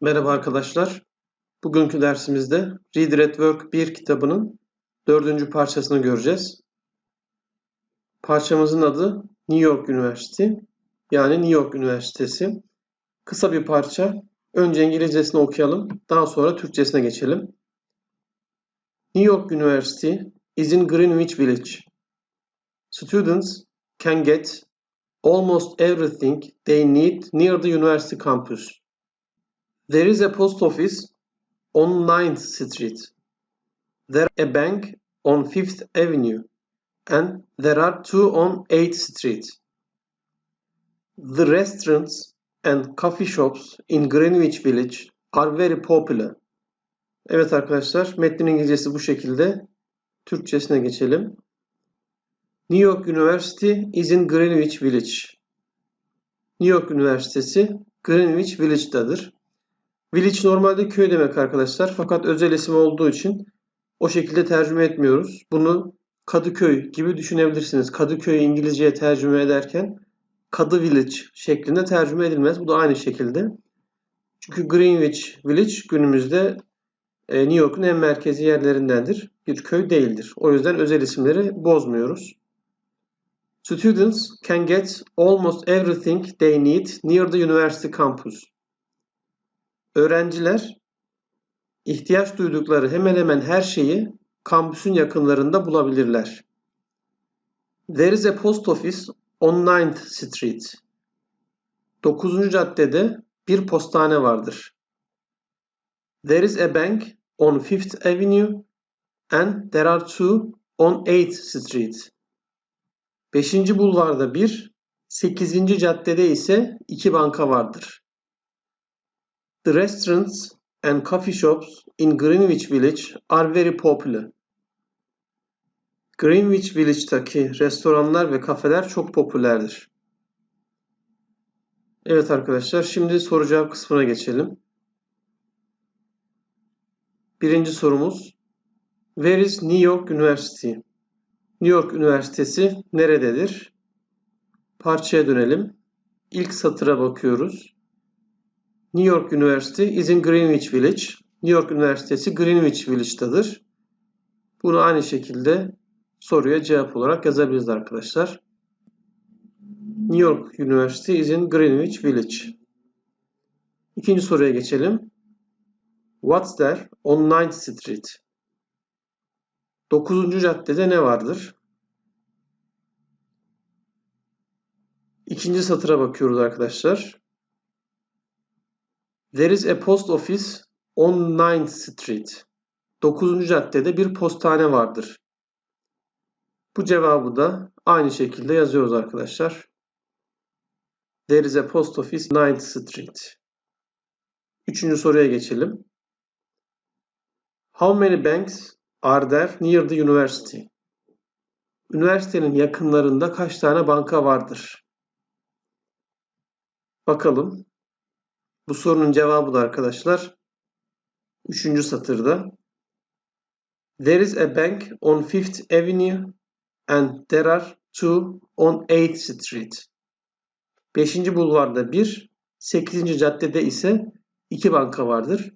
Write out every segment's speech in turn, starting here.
Merhaba arkadaşlar. Bugünkü dersimizde Reader at Work 1 kitabının dördüncü parçasını göreceğiz. Parçamızın adı New York University, yani New York Üniversitesi. Kısa bir parça. Önce İngilizcesini okuyalım, daha sonra Türkçesine geçelim. New York University is in Greenwich Village. Students can get almost everything they need near the university campus. There is a post office on 9th Street. There a bank on 5th Avenue and there are two on 8th Street. The restaurants and coffee shops in Greenwich Village are very popular. Evet arkadaşlar, metnin İngilizcesi bu şekilde. Türkçesine geçelim. New York University is in Greenwich Village. New York Üniversitesi Greenwich Village'dadır. Village normalde köy demek arkadaşlar. Fakat özel isim olduğu için o şekilde tercüme etmiyoruz. Bunu Kadıköy gibi düşünebilirsiniz. Kadıköy'ü İngilizceye tercüme ederken Kadı Village şeklinde tercüme edilmez. Bu da aynı şekilde. Çünkü Greenwich Village günümüzde e, New York'un en merkezi yerlerindendir. Bir köy değildir. O yüzden özel isimleri bozmuyoruz. Students can get almost everything they need near the university campus. Öğrenciler ihtiyaç duydukları hemen hemen her şeyi kampüsün yakınlarında bulabilirler. There is a post office on 9th Street. 9. caddede bir postane vardır. There is a bank on 5th Avenue and there are two on 8th Street. 5. bulvarda bir, 8. caddede ise iki banka vardır. The restaurants and coffee shops in Greenwich Village are very popular. Greenwich Village'daki restoranlar ve kafeler çok popülerdir. Evet arkadaşlar, şimdi soru cevap kısmına geçelim. Birinci sorumuz. Where is New York University? New York Üniversitesi nerededir? Parçaya dönelim. İlk satıra bakıyoruz. New York University is in Greenwich Village. New York Üniversitesi Greenwich Village'dadır. Bunu aynı şekilde soruya cevap olarak yazabiliriz arkadaşlar. New York University is in Greenwich Village. İkinci soruya geçelim. What's there on 9th Street? 9. caddede ne vardır? İkinci satıra bakıyoruz arkadaşlar. There is a post office on 9th Street. 9. caddede bir postane vardır. Bu cevabı da aynı şekilde yazıyoruz arkadaşlar. There is a post office 9th Street. Üçüncü soruya geçelim. How many banks are there near the university? Üniversitenin yakınlarında kaç tane banka vardır? Bakalım. Bu sorunun cevabı da arkadaşlar 3. satırda. There is a bank on 5th Avenue and there are two on 8th Street. 5. bulvarda bir, 8. caddede ise iki banka vardır.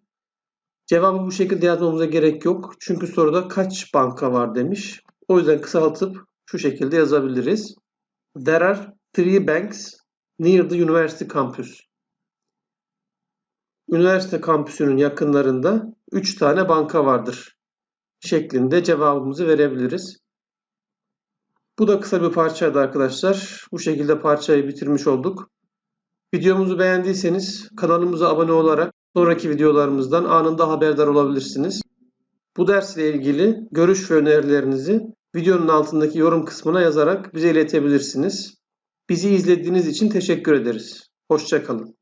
Cevabı bu şekilde yazmamıza gerek yok. Çünkü soruda kaç banka var demiş. O yüzden kısaltıp şu şekilde yazabiliriz. There are three banks near the university campus. Üniversite kampüsünün yakınlarında 3 tane banka vardır şeklinde cevabımızı verebiliriz. Bu da kısa bir parçaydı arkadaşlar. Bu şekilde parçayı bitirmiş olduk. Videomuzu beğendiyseniz kanalımıza abone olarak sonraki videolarımızdan anında haberdar olabilirsiniz. Bu dersle ilgili görüş ve önerilerinizi videonun altındaki yorum kısmına yazarak bize iletebilirsiniz. Bizi izlediğiniz için teşekkür ederiz. Hoşçakalın.